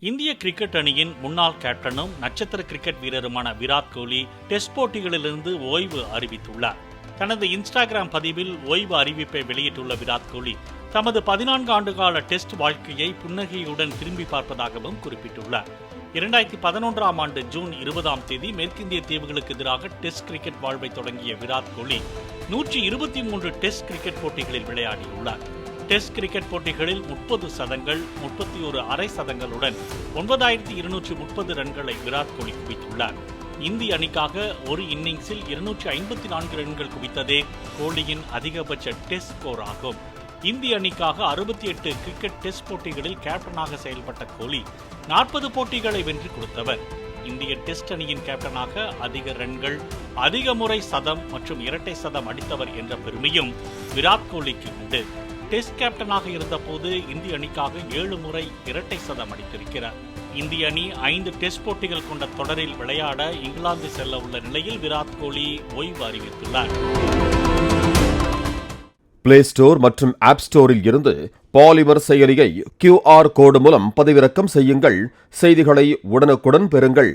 இந்திய கிரிக்கெட் அணியின் முன்னாள் கேப்டனும் நட்சத்திர கிரிக்கெட் வீரருமான விராட் கோலி டெஸ்ட் போட்டிகளிலிருந்து ஓய்வு அறிவித்துள்ளார். தனது இன்ஸ்டாகிராம் பதிவில் ஓய்வு அறிவிப்பை வெளியிட்டுள்ள விராட் கோலி தமது பதினான்கு ஆண்டுகால டெஸ்ட் வாழ்க்கையை புன்னகையுடன் திரும்பி பார்ப்பதாகவும் குறிப்பிட்டுள்ளார். இரண்டாயிரத்தி பதினொன்றாம் ஆண்டு ஜூன் இருபதாம் தேதி மேற்கிந்திய தீவுகளுக்கு எதிராக டெஸ்ட் கிரிக்கெட் வாழ்வை தொடங்கிய விராட் கோலி நூற்றி இருபத்தி மூன்று டெஸ்ட் கிரிக்கெட் போட்டிகளில் விளையாடியுள்ளார். டெஸ்ட் கிரிக்கெட் போட்டிகளில் முப்பது சதங்கள் முப்பத்தி ஒரு அரை சதங்களுடன் ஒன்பதாயிரத்தி இருநூற்றி முப்பது ரன்களை விராட் கோலி குவித்துள்ளார். இந்திய அணிக்காக ஒரு இன்னிங்ஸில் இருநூற்றி ஐம்பத்தி நான்கு ரன்கள் குவித்ததே கோலியின் அதிகபட்ச டெஸ்ட் ஸ்கோர் ஆகும். இந்திய அணிக்காக அறுபத்தி எட்டு கிரிக்கெட் டெஸ்ட் போட்டிகளில் கேப்டனாக செயல்பட்ட கோலி நாற்பது போட்டிகளை வென்று கொடுத்தவர். இந்திய டெஸ்ட் அணியின் கேப்டனாக அதிக ரன்கள் அதிக முறை சதம் மற்றும் இரட்டை சதம் அடித்தவர் என்ற பெருமையும் விராட் கோலிக்கு உண்டு. டெஸ்ட் கேப்டனாக இருந்தபோது இந்திய அணிக்காக ஏழு முறை இரட்டை சதம் அடித்திருக்கிறார். இந்திய அணி ஐந்து டெஸ்ட் போட்டிகள் கொண்ட தொடரில் விளையாட இங்கிலாந்து செல்ல உள்ள நிலையில் விராட் கோலி ஓய்வு அறிவித்துள்ளார். பிளே ஸ்டோர் மற்றும் ஆப் ஸ்டோரில் இருந்து பாலிமர் செயலியை கியூஆர் கோடு மூலம் பதிவிறக்கம் செய்யுங்கள். செய்திகளை உடனுக்குடன் பெறுங்கள்.